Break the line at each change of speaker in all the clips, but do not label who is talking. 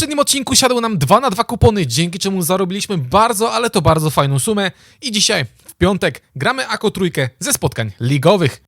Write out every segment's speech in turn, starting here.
poprzednim odcinku siadły nam 2 na 2 kupony, dzięki czemu zarobiliśmy bardzo, ale to bardzo fajną sumę. I dzisiaj, w piątek, gramy Ako trójkę ze spotkań ligowych.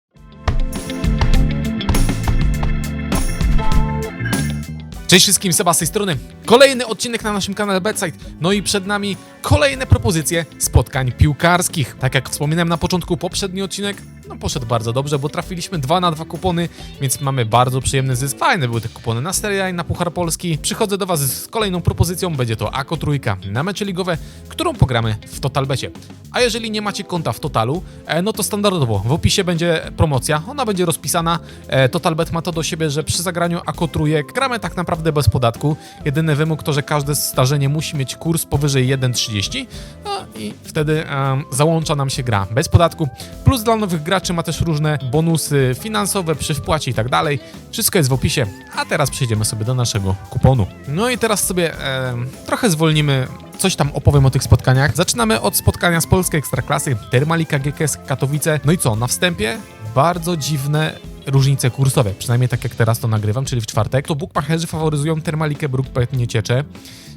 Cześć wszystkim, Seba z tej strony. Kolejny odcinek na naszym kanale Bedside. No i przed nami kolejne propozycje spotkań piłkarskich. Tak jak wspominałem na początku, poprzedni odcinek no poszedł bardzo dobrze, bo trafiliśmy 2 na 2 kupony, więc mamy bardzo przyjemny zysk. Fajne były te kupony na i na Puchar Polski. Przychodzę do Was z kolejną propozycją, będzie to Ako trójka na mecze ligowe, którą pogramy w Totalbecie. A jeżeli nie macie konta w Totalu, e, no to standardowo w opisie będzie promocja, ona będzie rozpisana. E, Totalbet ma to do siebie, że przy zagraniu Ako trójek gramy tak naprawdę bez podatku. Jedyny wymóg to, że każde zdarzenie musi mieć kurs powyżej 1,30 no i wtedy em, załącza nam się gra bez podatku. Plus dla nowych graczy ma też różne bonusy finansowe przy wpłacie i tak dalej. Wszystko jest w opisie, a teraz przejdziemy sobie do naszego kuponu. No i teraz sobie em, trochę zwolnimy coś tam opowiem o tych spotkaniach. Zaczynamy od spotkania z polskiej ekstraklasy Termalika GKS Katowice. No i co, na wstępie bardzo dziwne różnice kursowe, przynajmniej tak jak teraz to nagrywam, czyli w czwartek, to bookmacherzy faworyzują Termalikę Brookpet nie ciecze,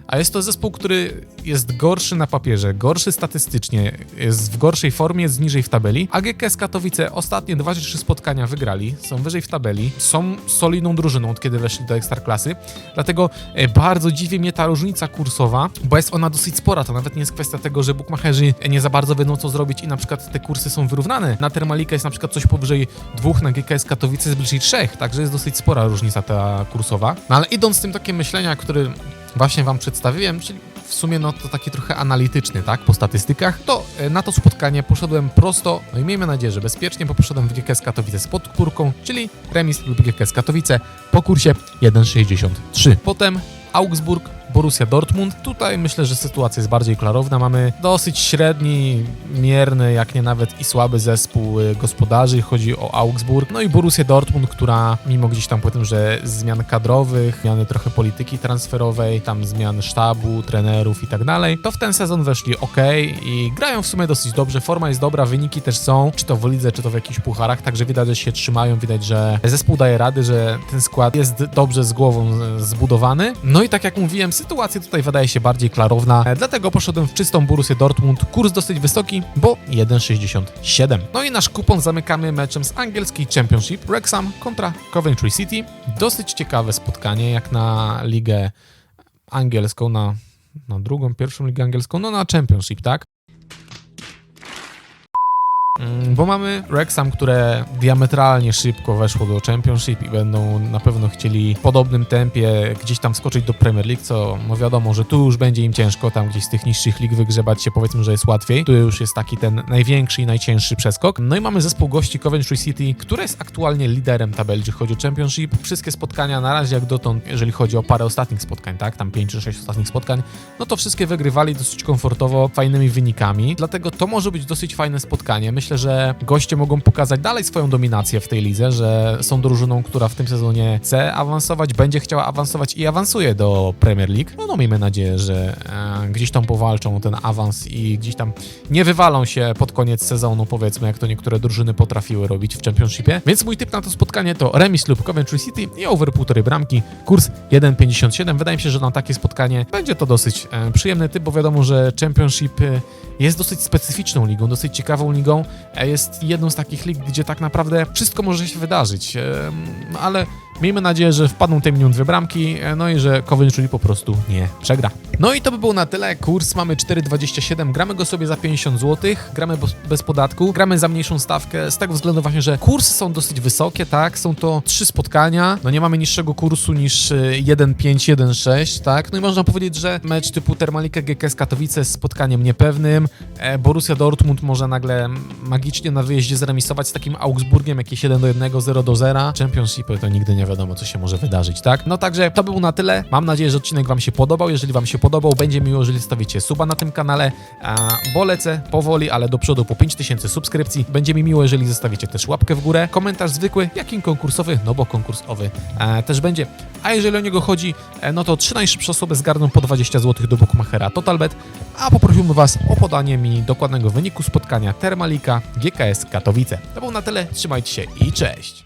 a jest to zespół, który jest gorszy na papierze, gorszy statystycznie, jest w gorszej formie, jest niżej w tabeli. A GKS Katowice ostatnie dwa czy trzy spotkania wygrali, są wyżej w tabeli, są solidną drużyną od kiedy weszli do Ekstraklasy. Dlatego e, bardzo dziwi mnie ta różnica kursowa, bo jest ona dosyć spora. To nawet nie jest kwestia tego, że bookmacherzy nie za bardzo wiedzą co zrobić i na przykład te kursy są wyrównane. Na Termalika jest na przykład coś powyżej dwóch, na GKS Katowice jest bliżej trzech, także jest dosyć spora różnica ta kursowa. No ale idąc z tym takim myślenia, który właśnie wam przedstawiłem, czyli w sumie no to taki trochę analityczny, tak, po statystykach, to e, na to spotkanie poszedłem prosto, no i miejmy nadzieję, że bezpiecznie, bo poszedłem w GKS Katowice z podpórką, czyli remis lub GKS Katowice po kursie 1,63. Potem Augsburg, Borussia Dortmund. Tutaj myślę, że sytuacja jest bardziej klarowna. Mamy dosyć średni, mierny, jak nie nawet i słaby zespół y, gospodarzy. Chodzi o Augsburg. No i Borussia Dortmund, która mimo gdzieś tam po tym, że zmian kadrowych, zmiany trochę polityki transferowej, tam zmian sztabu, trenerów i tak dalej, to w ten sezon weszli ok i grają w sumie dosyć dobrze. Forma jest dobra, wyniki też są, czy to w lidze, czy to w jakichś pucharach, także widać, że się trzymają, widać, że zespół daje rady, że ten skład jest dobrze z głową zbudowany. No i tak jak mówiłem, sytuacja tutaj wydaje się bardziej klarowna, e, dlatego poszedłem w czystą Borussię Dortmund. Kurs dosyć wysoki, bo 1,67. No i nasz kupon zamykamy meczem z angielskiej Championship Wrexham kontra Coventry City. Dosyć ciekawe spotkanie, jak na ligę angielską, na, na drugą, pierwszą ligę angielską, no na Championship, tak? Bo mamy Wrexham, które diametralnie szybko weszło do Championship i będą na pewno chcieli w podobnym tempie gdzieś tam skoczyć do Premier League, co no wiadomo, że tu już będzie im ciężko, tam gdzieś z tych niższych lig wygrzebać się powiedzmy, że jest łatwiej. Tu już jest taki ten największy i najcięższy przeskok. No i mamy zespół gości Coventry City, który jest aktualnie liderem tabeli, jeżeli chodzi o Championship. Wszystkie spotkania na razie jak dotąd, jeżeli chodzi o parę ostatnich spotkań, tak, tam 5 czy 6 ostatnich spotkań, no to wszystkie wygrywali dosyć komfortowo, fajnymi wynikami. Dlatego to może być dosyć fajne spotkanie. Myślę, że goście mogą pokazać dalej swoją dominację w tej lidze, że są drużyną, która w tym sezonie chce awansować, będzie chciała awansować i awansuje do Premier League. No, no miejmy nadzieję, że e, gdzieś tam powalczą o ten awans i gdzieś tam nie wywalą się pod koniec sezonu, powiedzmy, jak to niektóre drużyny potrafiły robić w Championshipie. Więc mój typ na to spotkanie to remis lub Coventry City i over 1,5 bramki, kurs 1,57. Wydaje mi się, że na takie spotkanie będzie to dosyć e, przyjemny typ, bo wiadomo, że Championship e, jest dosyć specyficzną ligą, dosyć ciekawą ligą. E, Jest jedną z takich lig, gdzie tak naprawdę wszystko może się wydarzyć. Ale miejmy nadzieję, że wpadną te minimum dwie bramki, e, no i że Coventry po prostu nie przegra. No i to by było na tyle. Kurs mamy 4,27. Gramy go sobie za 50 zł. Gramy bez, podatku. Gramy za mniejszą stawkę z tego względu właśnie, że kursy są dosyć wysokie, tak? Są to trzy spotkania. No nie mamy niższego kursu niż e, 1,5, 1,6, tak? No i można powiedzieć, że mecz typu Termalika GKS Katowice jest spotkaniem niepewnym. E, Borussia Dortmund może nagle magicznie na wyjeździe zremisować z takim Augsburgiem jakieś 1 do 1, 0 do 0. Championshipy to nigdy nie wiadomo, co się może wydarzyć, tak? No także to było na tyle. Mam nadzieję, że odcinek Wam się podobał. Jeżeli Wam się podobał, będzie miło, jeżeli stawicie suba na tym kanale, bo lecę powoli, ale do przodu po 5000 subskrypcji. Będzie mi miło, jeżeli zostawicie też łapkę w górę, komentarz zwykły, jak i konkursowy, no bo konkursowy e, też będzie. A jeżeli o niego chodzi, e, no to trzy najszybsze osoby zgarną po 20 zł do Bookmachera Totalbet, a poprosiłbym Was o podanie mi dokładnego wyniku spotkania Termalika GKS Katowice. To było na tyle, trzymajcie się i cześć!